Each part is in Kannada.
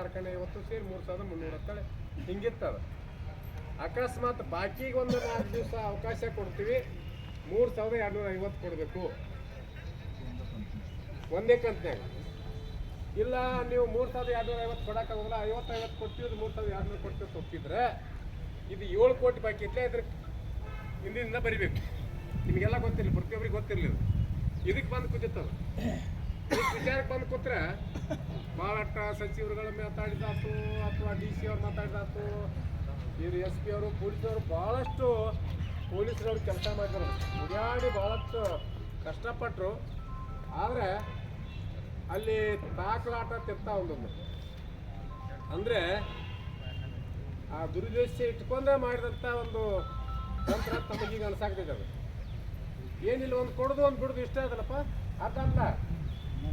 ಕಾರ್ಖಾನೆ ಇವತ್ತು ಸೇರಿ ಮೂರು ಸಾವಿರದ ಮುನ್ನೂರ ಹತ್ತಳೆ ಹಿಂಗಿತ್ತದ ಅಕಸ್ಮಾತ್ ಬಾಕಿಗೆ ಒಂದು ನಾಲ್ಕು ದಿವಸ ಅವಕಾಶ ಕೊಡ್ತೀವಿ, ಮೂರು ಸಾವಿರದ ಎರಡುನೂರ ಐವತ್ತು ಕೊಡಬೇಕು. ಒಂದೇ ಕಂತಿನಾಗ. ಇಲ್ಲ, ನೀವು ಮೂರು ಸಾವಿರದ ಎರಡುನೂರ ಐವತ್ತು ಕೊಡೋಕ್ಕಾಗಲ್ಲ ಐವತ್ತು ಐವತ್ತು ಕೊಡ್ತೀವಿ ಮೂರು ಸಾವಿರದ ಎರಡುನೂರ ಕೊಡ್ತೀವಿ ಒಪ್ಪಿದ್ರೆ ಇದು ಏಳು ಕೋಟಿ ಬಾಕಿ ಇತ್ತಲೇ ಇದ್ರ ಹಿಂದಿನಿಂದ ಬರಿಬೇಕು. ನಿಮಗೆಲ್ಲ ಗೊತ್ತಿರಲಿ ಪ್ರತಿಯೊಬ್ಬರಿಗೆ ಗೊತ್ತಿರಲಿಲ್ಲ ಇದಕ್ಕೆ ಬಂದು ಕೂತಿತ್ತು ವಿಚಾರಕ್ಕೆ ಬಂದು ಕೂತ್ರೆ ಭಾಳಷ್ಟ ಸಚಿವರುಗಳು ಮಾತಾಡಿದಾತು ಅಥವಾ ಡಿ ಸಿ ಅವ್ರು ಮಾತಾಡಿದಾತು, ಇವರು ಎಸ್ ಪಿ ಅವರು ಪೊಲೀಸವರು ಭಾಳಷ್ಟು ಪೊಲೀಸರವ್ರು ಕೆಲಸ ಮಾಡಿದ್ರು. ಓಡಾಡಿ ಭಾಳಷ್ಟು ಕಷ್ಟಪಟ್ಟರು ಆದರೆ ಅಲ್ಲಿ ದಾಖಲಾಟ ತೆತ್ತ ಒಂದೊಂದು. ಅಂದರೆ ಆ ದುರುದ್ದೇಶ ಇಟ್ಕೊಂಡೇ ಮಾಡಿದಂಥ ಒಂದು ತಂತ್ರ ತಮಗೀಗ ಅದು. ಏನಿಲ್ಲ, ಒಂದು ಕೊಡೋದು, ಒಂದು ಬಿಡೋದು ಇಷ್ಟ ಅದಲ್ಲಪ್ಪ. ಅದಲ್ಲ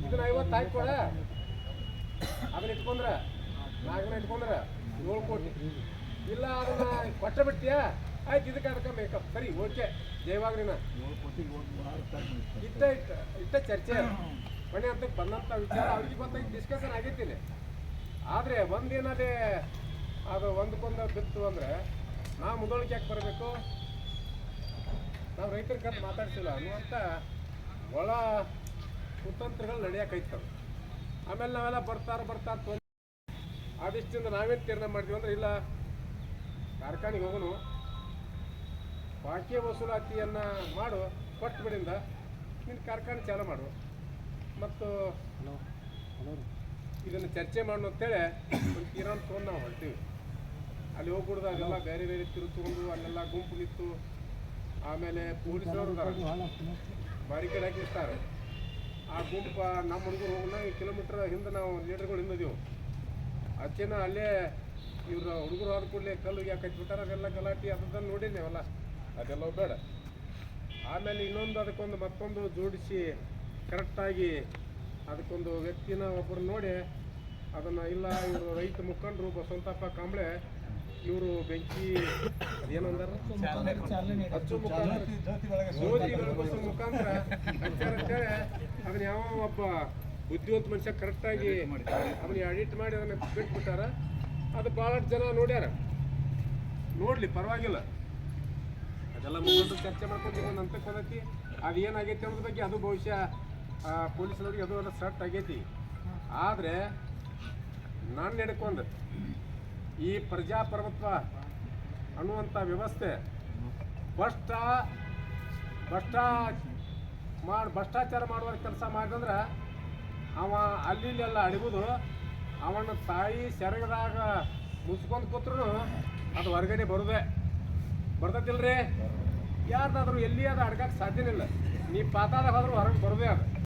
ಇದನ್ನ ಐವತ್ತು ಹಾಕೊಳ ಅದನ್ನ ಇಟ್ಕೊಂಡ್ರೆ ನಾಲ್ಕನ ಇಟ್ಕೊಂಡ್ರೆ ಏಳು ಕೋಟಿ. ಇಲ್ಲ, ಅದನ್ನ ಕೊಟ್ಟ ಬಿಡ್ತೀಯಾ? ಆಯ್ತು, ಇದಕ್ಕೆ ಅದಕ್ಕೆ ಮೇಕಪ್ ಸರಿ ಓಕೆ ಜಯವಾಗ್ರಿನ ಇಟ್ಟ ಇಟ್ಟ ಇಟ್ಟ ಚರ್ಚೆ. ಮನೆ ಅಂತ ಬಂದಂಥ ವಿಚಾರ ಅವ್ರಿಗೆ ಗೊತ್ತಾಗಿ ಡಿಸ್ಕಷನ್ ಆಗೈತಿ ಆದ್ರೆ ಒಂದೇನದೇ, ಅದು ಒಂದಕ್ಕೊಂದು ಬಿತ್ತು ಅಂದ್ರೆ ನಾ ಮುದೋಳಿಗೆ ಯಾಕೆ ಬರಬೇಕು? ನಾವು ರೈತರ ಕಡೆ ಮಾತಾಡ್ಸಿಲ್ಲ ಅನ್ನುವಂಥ ಒಳ ಕುತಂತ್ರಗಳು ನಡೆಯಕೈತವೆ. ಆಮೇಲೆ ನಾವೆಲ್ಲ ಬರ್ತಾರ ಬರ್ತಾರ ತೊಂದರೆ ಆದಿಷ್ಟಿಂದ ನಾವೇನು ತೀರ್ಣ ಮಾಡ್ತೀವಿ ಅಂದ್ರೆ ಇಲ್ಲ ಕಾರ್ಖಾನೆಗೆ ಹೋಗೋನು. ಬಾಕಿ ವಸೂಲಾತಿಯನ್ನು ಮಾಡು ಕೊಟ್ಟು ಬಿಡಿಂದ ನಿನ್ನ ಕಾರ್ಖಾನೆ ಚಾಲು ಮಾಡು. ಮತ್ತು ಇದನ್ನು ಚರ್ಚೆ ಮಾಡೋ ಅಂತೇಳಿ ಒಂದು ತೀರ್ಮಾನ ತೊಗೊಂಡು ನಾವು ಹೊರ್ತೀವಿ ಅಲ್ಲಿ ಹೋಗ್ಬಿಡ್ದು ಅದೆಲ್ಲ ಬೇರೆ ಬೇರೆ ತಿರು ತಗೊಂಡು ಅಲ್ಲೆಲ್ಲ ಗುಂಪು ನಿಂತು ಆಮೇಲೆ ಪೊಲೀಸರು ಬಾರಿಕೇಡ್ ಹಾಕಿರ್ತಾರೆ. ಆ ಗುಂಪ ನಮ್ಮ ಹುಡುಗರು ಹೋಗೋಣ ಕಿಲೋಮೀಟ್ರ್ ಹಿಂದೆ ನಾವು ಲೀಡರ್ಗಳು ಹಿಂದಿದ್ದೀವಿ ಅಚ್ಚಿನ ಅಲ್ಲೇ ಇವ್ರ ಹುಡುಗರು ಆದ ಕೂಡಲೇ ಕಲ್ಲು ಯಾಕೆ ಹಚ್ಬಿಟ್ಟಾರ ಅದೆಲ್ಲ ಗಲಾಟೆ ಅದನ್ನು ನೋಡಿದ್ದೇವಲ್ಲ. ಅದೆಲ್ಲ ಬೇಡ. ಆಮೇಲೆ ಇನ್ನೊಂದು ಅದಕ್ಕೊಂದು ಮತ್ತೊಂದು ಜೋಡಿಸಿ ಕರೆಕ್ಟಾಗಿ ಅದಕ್ಕೊಂದು ವ್ಯಕ್ತಿನ ಒಬ್ಬರು ನೋಡಿ ಅದನ್ನು ಇಲ್ಲ ಇವರು ರೈತ ಮುಖಂಡರು ಬಸವಂತಪ್ಪ ಕಾಂಬ್ಳೆ ಇವರು ಬೆಂಕಿ ಅದೇನಂದಾರ? ಮುಖಾಂತರ ಜ್ಯೋತಿ ಬೆಳಗಿಸೋ ಮುಖಾಂತರ ಹಚ್ಚಾರ ಅಂತೇಳಿ ಅದನ್ನ ಯಾವ ಒಬ್ಬ ಬುದ್ಧಿವಂತ ಮನುಷ್ಯ ಕರೆಕ್ಟಾಗಿ ಅದನ್ನ ಎಡಿಟ್ ಮಾಡಿ ಅದನ್ನ ಬಿಟ್ಬಿಟ್ಟಾರ ಅದು ಭಾಳಷ್ಟು ಜನ ನೋಡ್ಯಾರ. ನೋಡ್ಲಿ ಪರವಾಗಿಲ್ಲ. ಅದೆಲ್ಲ ಮುಖಂಡರು ಚರ್ಚೆ ಮಾಡ್ಕೊಂಡು ಒಂದು ಹಂತಕ್ಕೆ ಬಂದೈತಿ ಅದು ಏನಾಗೈತಿ ಅನ್ನೋದ್ರ ಬಗ್ಗೆ ಅದು ಬಹುಶಃ ಪೊಲೀಸ್ನವ್ರಿಗೆ ಅದು ಎಲ್ಲ ಸಟ್ ಆಗೈತಿ. ಆದರೆ ನಾನು ನಡ್ಕೊಂಡು. ಈ ಪ್ರಜಾಪ್ರಭುತ್ವ ಅನ್ನುವಂಥ ವ್ಯವಸ್ಥೆ ಭ್ರಷ್ಟ ಭ್ರಷ್ಟ ಮಾಡಿ ಭ್ರಷ್ಟಾಚಾರ ಮಾಡುವ ಕೆಲಸ ಮಾಡಿದ್ರೆ ಅವ ಅಲ್ಲಿ ಎಲ್ಲ ಅಡಗುದು. ಅವನ ತಾಯಿ ಸೆರಗದಾಗ ಮುಸ್ಕೊಂಡು ಕೂತ್ರು ಅದು ಹೊರಗಡೆ ಬರುದೇ. ಬರ್ತೈತಿಲ್ರಿ? ಯಾರ್ದಾದ್ರೂ ಎಲ್ಲಿ ಅದು ಅಡ್ಗಕ್ಕೆ ಸಾಧ್ಯನಿಲ್ಲ ನೀ ಪಾತಾದಾಗ ಹೋದ್ರೂ ಹೊರಗೆ ಬರುದೇ ಅದು.